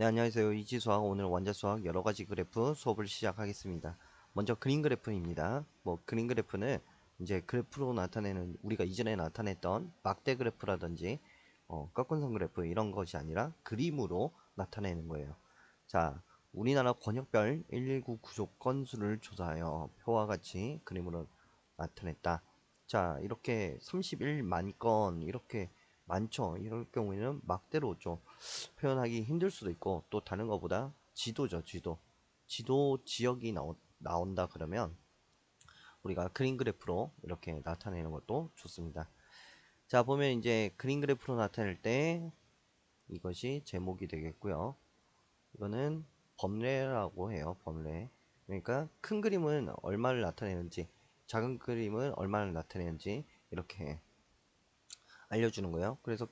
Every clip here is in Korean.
네, 안녕하세요. 이지수학 오늘 원자수학 여러가지 그래프 수업을 시작하겠습니다. 먼저 그림 그래프입니다. 뭐 그림 그래프는 이제 그래프로 나타내는 우리가 이전에 나타냈던 막대 그래프라든지 어, 꺾은선 그래프 이런 것이 아니라 그림으로 나타내는 거예요. 자, 우리나라 권역별 119 구조 건수를 조사하여 표와 같이 그림으로 나타냈다. 자, 이렇게 31만 건 이렇게 많죠. 이럴 경우에는 막대로 좀 표현하기 힘들 수도 있고 또 다른 것보다 지도죠. 지도. 지도 지역이 나오, 나온다 그러면 우리가 그림 그래프로 이렇게 나타내는 것도 좋습니다. 자 보면 이제 그림 그래프로 나타낼 때 이것이 제목이 되겠고요. 이거는 범례라고 해요. 범례. 그러니까 큰 그림은 얼마를 나타내는지 작은 그림은 얼마를 나타내는지 이렇게 알려주는 거예요. 그래서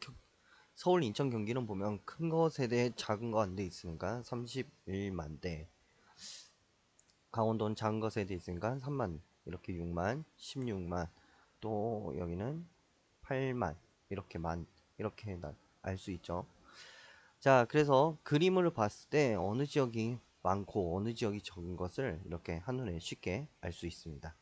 서울, 인천, 경기는 보면 큰거 세대, 작은 거 안 돼 있으니까 31만 대. 강원도는 작은 거 세대 있으니까 3만, 이렇게 6만, 16만, 또 여기는 8만, 이렇게 만, 이렇게 알 수 있죠. 자, 그래서 그림을 봤을 때 어느 지역이 많고 어느 지역이 적은 것을 이렇게 한눈에 쉽게 알 수 있습니다.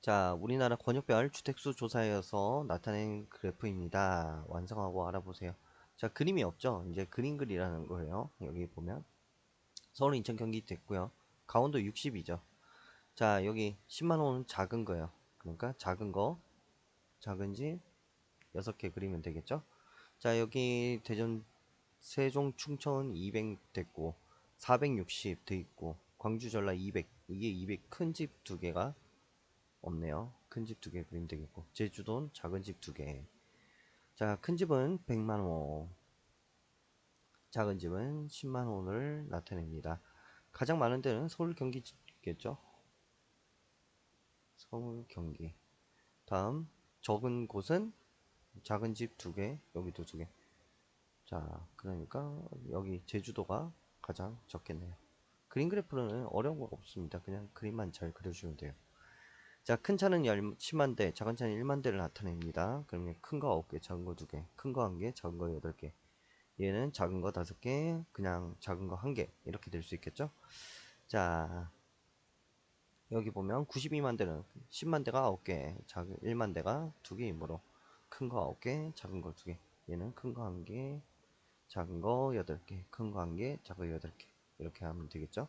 자, 우리나라 권역별 주택수 조사에서 나타낸 그래프입니다. 완성하고 알아보세요. 자, 그림이 없죠? 이제 그림 그리라는 거예요. 여기 보면. 서울, 인천, 경기 됐고요. 강원도 60이죠. 자, 여기 10만원은 작은 거예요. 그러니까 작은 거, 작은 집 6개 그리면 되겠죠? 자, 여기 대전, 세종, 충청 200 됐고, 460 돼 있고, 광주, 전라 200. 이게 200 큰 집 두 개가 없네요. 큰 집 두 개 그리면 되겠고 제주도는 작은 집 두 개. 자, 큰 집은 100만 원. 작은 집은 10만 원을 나타냅니다. 가장 많은 데는 서울 경기겠죠? 서울 경기. 다음 적은 곳은 작은 집 두 개, 여기도 두 개. 자, 그러니까 여기 제주도가 가장 적겠네요. 그림 그래프는 어려운 거 없습니다. 그냥 그림만 잘 그려주면 돼요. 자, 큰 차는 10만 대, 작은 차는 1만 대를 나타냅니다. 그러면 큰 거 9개, 작은 거 2개, 큰 거 1개, 작은 거 8개. 얘는 작은 거 5개, 그냥 작은 거 1개. 이렇게 될 수 있겠죠? 자, 여기 보면 92만 대는 10만 대가 9개, 작은 1만 대가 2개이므로 큰 거 9개, 작은 거 2개. 얘는 큰 거 1개, 작은 거 8개, 큰 거 1개, 작은 거 8개. 이렇게 하면 되겠죠?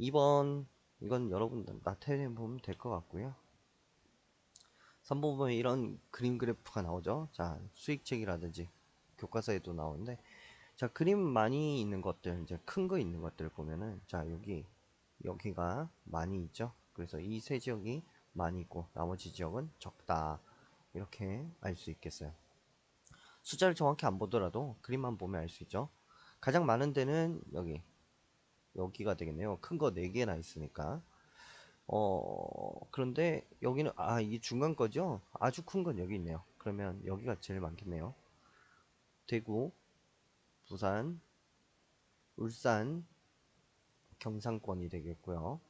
2번 이건 여러분 나타내 보면 될 것 같고요. 3번 보면 이런 그림 그래프가 나오죠. 자, 수익책이라든지 교과서에도 나오는데 자, 그림 많이 있는 것들, 이제 큰 거 있는 것들 보면은 자, 여기 여기가 많이 있죠. 그래서 이 세 지역이 많이 있고 나머지 지역은 적다. 이렇게 알 수 있겠어요. 숫자를 정확히 안 보더라도 그림만 보면 알 수 있죠. 가장 많은 데는 여기 여기가 되겠네요. 큰 거 4개나 있으니까. 어, 그런데 여기는, 아, 이게 중간 거죠? 아주 큰 건 여기 있네요. 그러면 여기가 제일 많겠네요. 대구, 부산, 울산, 경상권이 되겠고요.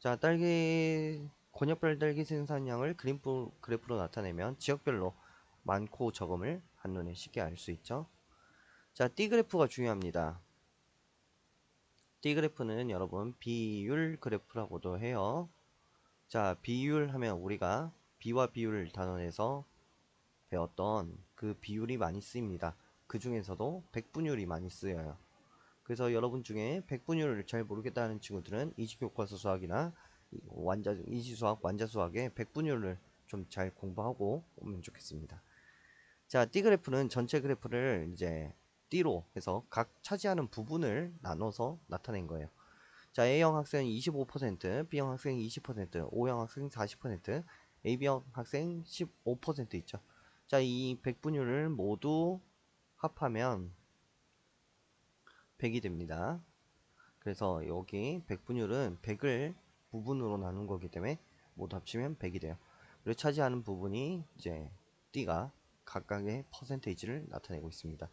자, 딸기, 권역별 딸기 생산량을 그림프, 그래프로 나타내면 지역별로 많고 적음을 한눈에 쉽게 알 수 있죠. 자, 띠 그래프가 중요합니다. D 그래프는 여러분 비율 그래프라고도 해요. 자, 비율 하면 우리가 비와 비율 단원에서 배웠던 그 비율이 많이 쓰입니다. 그 중에서도 백분율이 많이 쓰여요. 그래서 여러분 중에 백분율을 잘 모르겠다는 친구들은 이지교과서 수학이나 완자 이지수학, 완자수학의 백분율을 좀 잘 공부하고 오면 좋겠습니다. 자, D 그래프는 전체 그래프를 이제 D로 해서 각 차지하는 부분을 나눠서 나타낸 거예요. 자, A형 학생 25%, B형 학생 20%, O형 학생 40%, AB형 학생 15% 있죠. 자, 이 백분율을 모두 합하면 100이 됩니다. 그래서 여기 백분율은 100을 부분으로 나눈 거기 때문에 모두 합치면 100이 돼요. 그리고 차지하는 부분이 이제 D가 각각의 퍼센테이지를 나타내고 있습니다.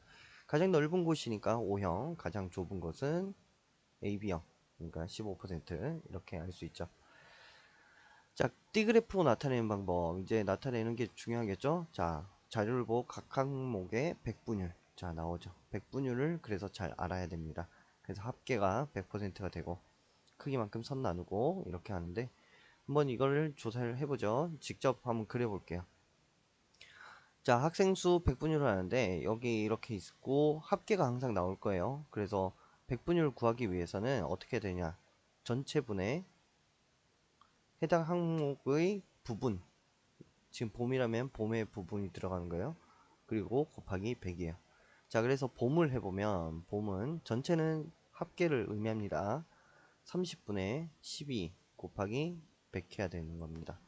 가장 넓은 곳이니까 O형, 가장 좁은 곳은 AB형, 그러니까 15% 이렇게 알 수 있죠. 자, D그래프로 나타내는 방법. 이제 나타내는 게 중요하겠죠? 자, 자료를 보고 각 항목의 백분율. 자 나오죠. 백분율을 그래서 잘 알아야 됩니다. 그래서 합계가 100%가 되고 크기만큼 선 나누고 이렇게 하는데 한번 이거를 조사를 해보죠. 직접 한번 그려볼게요. 자 학생 수 100분율을 하는데 여기 이렇게 있고 합계가 항상 나올 거예요. 그래서 100분율 구하기 위해서는 어떻게 되냐 전체 분의 해당 항목의 부분 지금 봄이라면 봄의 부분이 들어가는 거예요. 그리고 곱하기 100이에요. 자 그래서 봄을 해보면 봄은 전체는 합계를 의미합니다. 30분의 12 곱하기 100 해야 되는 겁니다.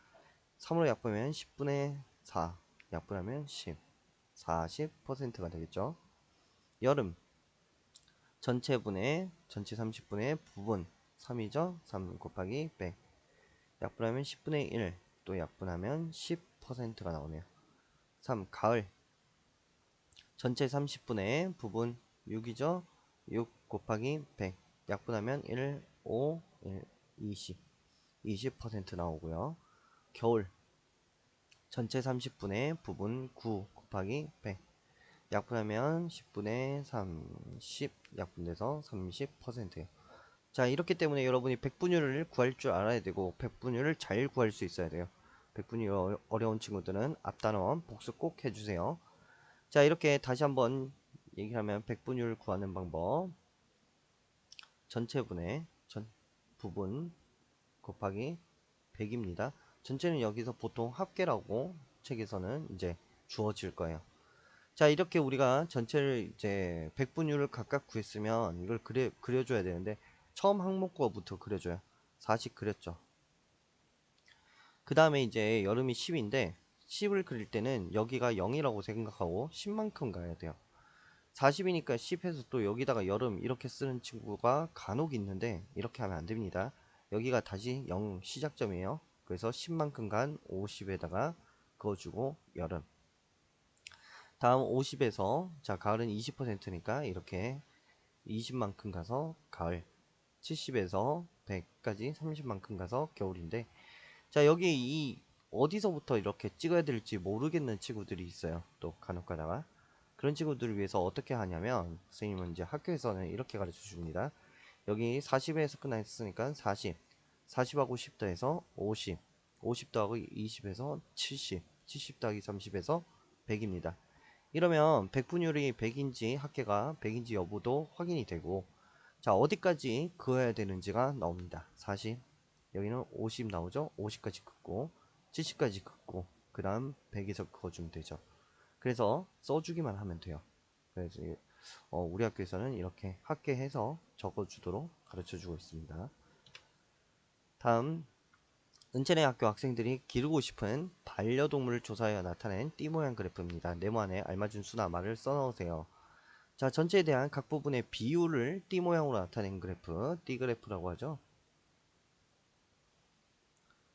3으로 약분하면 10분의 4 약분하면 10 40%가 되겠죠. 여름 전체 분의 전체 30분의 부분 3이죠. 3 곱하기 100 약분하면 10분의 1 또 약분하면 10%가 나오네요. 3 가을 전체 30분의 부분 6이죠. 6 곱하기 100 약분하면 1, 5, 1, 20 20% 나오고요. 겨울 전체 30분의 부분 9 곱하기 100 약분하면 10분의 30 약분돼서 30%예요. 자 이렇기 때문에 여러분이 백분율을 구할 줄 알아야 되고 백분율을 잘 구할 수 있어야 돼요. 백분율 어려운 친구들은 앞단원 복습 꼭 해주세요. 자 이렇게 다시 한번 얘기하면 백분율 구하는 방법 전체분의 전 부분 곱하기 100입니다. 전체는 여기서 보통 합계라고 책에서는 이제 주어질 거예요. 자 이렇게 우리가 전체를 이제 백분율을 각각 구했으면 이걸 그려, 그려줘야 되는데 처음 항목부터 그려줘요. 40 그렸죠. 그 다음에 이제 여름이 10인데 10을 그릴 때는 여기가 0이라고 생각하고 10만큼 가야 돼요. 40이니까 10해서 또 여기다가 여름 이렇게 쓰는 친구가 간혹 있는데 이렇게 하면 안 됩니다. 여기가 다시 0 시작점이에요. 그래서 10만큼 간 50에다가 그어 주고 여름. 다음 50에서 자 가을은 20%니까 이렇게 20만큼 가서 가을. 70에서 100까지 30만큼 가서 겨울인데 자 여기 이 어디서부터 이렇게 찍어야 될지 모르겠는 친구들이 있어요. 또 간혹 가다가 그런 친구들을 위해서 어떻게 하냐면 선생님은 이제 학교에서는 이렇게 가르쳐 줍니다. 여기 40에서 끝났으니까 40 40하고 10 더해서 50 50 더하고 20에서 70 70 더하기 30에서 100입니다. 이러면 백분율이 100인지 합계가 100인지 여부도 확인이 되고 자 어디까지 그어야 되는지가 나옵니다. 40 여기는 50 나오죠. 50까지 긋고 70까지 긋고 그 다음 100에서 그어주면 되죠. 그래서 써주기만 하면 돼요. 그래서 어, 우리 학교에서는 이렇게 학계해서 적어주도록 가르쳐주고 있습니다. 다음 은채네 학교 학생들이 기르고 싶은 반려동물을 조사하여 나타낸 띠 모양 그래프입니다. 네모안에 알맞은 수나 말을 써넣으세요. 자 전체에 대한 각 부분의 비율을 띠 모양으로 나타낸 그래프 띠 그래프라고 하죠.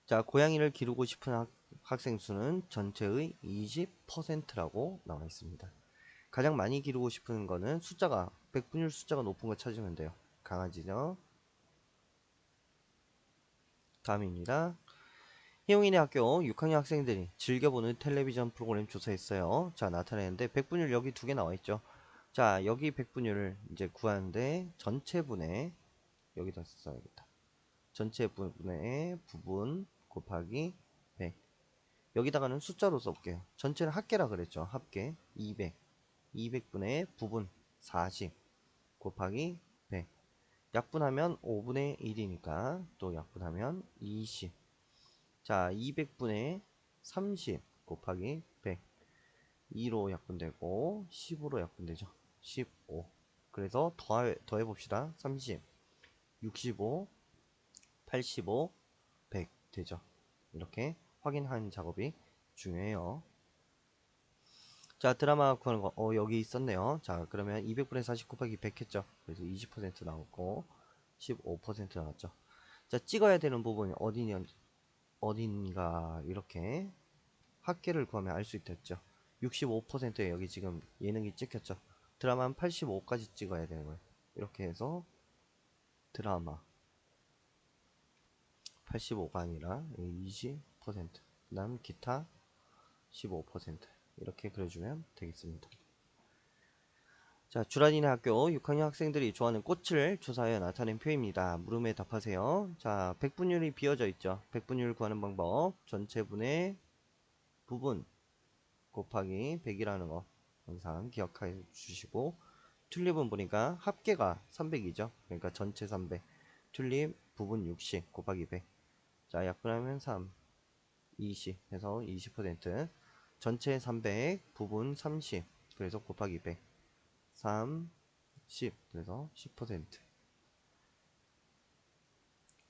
자 고양이를 기르고 싶은 학, 학생 수는 전체의 20%라고 나와 있습니다. 가장 많이 기르고 싶은 거는 숫자가 백분율 숫자가 높은 거 찾으면 돼요. 강아지죠. 다음입니다. 희용이네 학교 6학년 학생들이 즐겨보는 텔레비전 프로그램 조사했어요. 자 나타내는데 백분율 여기 두 개 나와 있죠. 자 여기 백분율을 이제 구하는데 전체 분의 여기다 써야겠다. 전체 분의 부분 곱하기 100 여기다가는 숫자로 써볼게요. 전체는 합계라 그랬죠. 합계 200 200분의 부분 40 곱하기 100 약분하면 5분의 1이니까 또 약분하면 20 자, 200분의 30 곱하기 100 2로 약분되고 10으로 약분되죠. 15 그래서 더해, 더해 봅시다. 30 65 85 100 되죠. 이렇게 확인하는 작업이 중요해요. 자 드라마 구하는 거 어, 여기 있었네요. 자 그러면 200분의 40 곱하기 100 했죠. 그래서 20% 나오고 15% 나왔죠. 자 찍어야 되는 부분이 어디냐 어딘가 이렇게 합계를 구하면 알 수 있겠죠 65%에 여기 지금 예능이 찍혔죠 드라마 는 85까지 찍어야 되는 거예요 이렇게 해서 드라마 85가 아니라 20%그 다음 기타 15% 이렇게 그려주면 되겠습니다 자, 주라니네 학교 6학년 학생들이 좋아하는 꽃을 조사하여 나타낸 표입니다. 물음에 답하세요. 자, 백분율이 비어져 있죠. 백분율 구하는 방법. 전체분의 부분 곱하기 100이라는 거 항상 기억해 주시고 튤립은 보니까 합계가 300이죠. 그러니까 전체 300. 튤립 부분 60 곱하기 100. 자, 약분하면 3, 20 해서 20%. 전체 300 부분 30 그래서 곱하기 100. 3, 10 그래서 10%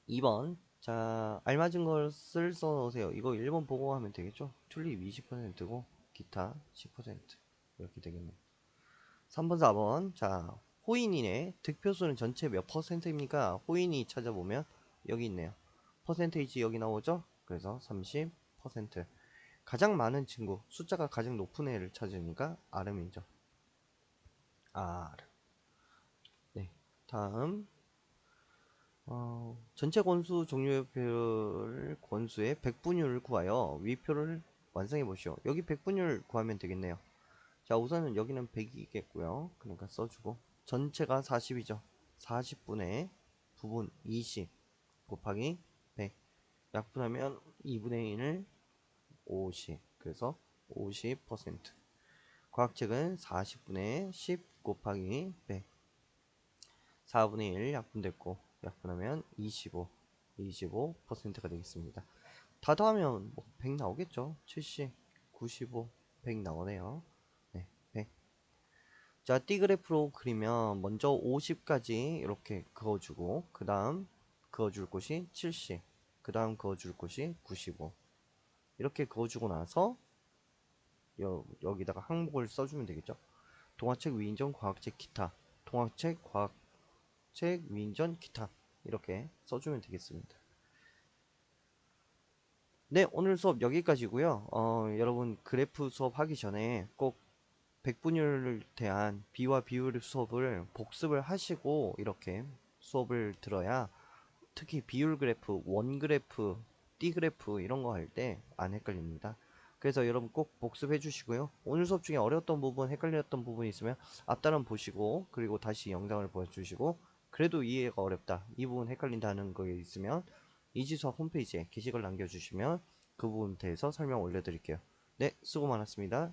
2번. 자 알맞은 것을 써놓으세요. 이거 1번 보고 하면 되겠죠? 튤립 20%고 기타 10% 이렇게 되겠네요. 3번 4번. 자 호인이네. 득표수는 전체 몇 퍼센트입니까? 호인이 찾아보면 여기 있네요. 퍼센테이지 여기 나오죠? 그래서 30% 가장 많은 친구 숫자가 가장 높은 애를 찾으니까 아름이죠 R. 네, 다음 어, 전체 권수 종류별 권수의 백분율을 구하여 위표를 완성해 보시오. 여기 백분율 구하면 되겠네요. 자, 우선은 여기는 100이겠고요. 그러니까 써주고 전체가 40이죠. 40분의 부분 20 곱하기 100 약분하면 2분의 1을 50 그래서 50% 과학책은 40분의 10 곱하기 100 4분의 1 약분됐고 약분하면 25 25%가 되겠습니다. 다 더하면 뭐 100 나오겠죠? 70 95 100 나오네요. 네, 100 자, 띠그래프로 그리면 먼저 50까지 이렇게 그어주고 그 다음 그어줄 곳이 70, 그 다음 그어줄 곳이 95 이렇게 그어주고 나서 여, 여기다가 항목을 써주면 되겠죠. 동화책 위인전 과학책 기타 동화책 과학책 위인전 기타 이렇게 써주면 되겠습니다. 네 오늘 수업 여기까지고요. 어, 여러분 그래프 수업 하기 전에 꼭 백분율을 대한 비와 비율 수업을 복습을 하시고 이렇게 수업을 들어야 특히 비율 그래프, 원 그래프, 띠 그래프 이런 거 할 때 안 헷갈립니다. 그래서 여러분 꼭 복습해 주시고요. 오늘 수업 중에 어려웠던 부분, 헷갈렸던 부분이 있으면 앞단원 보시고 그리고 다시 영상을 보여주시고 그래도 이해가 어렵다. 이 부분 헷갈린다는 거 있으면 이지수학 홈페이지에 게시글 남겨주시면 그 부분에 대해서 설명 올려드릴게요. 네, 수고 많았습니다.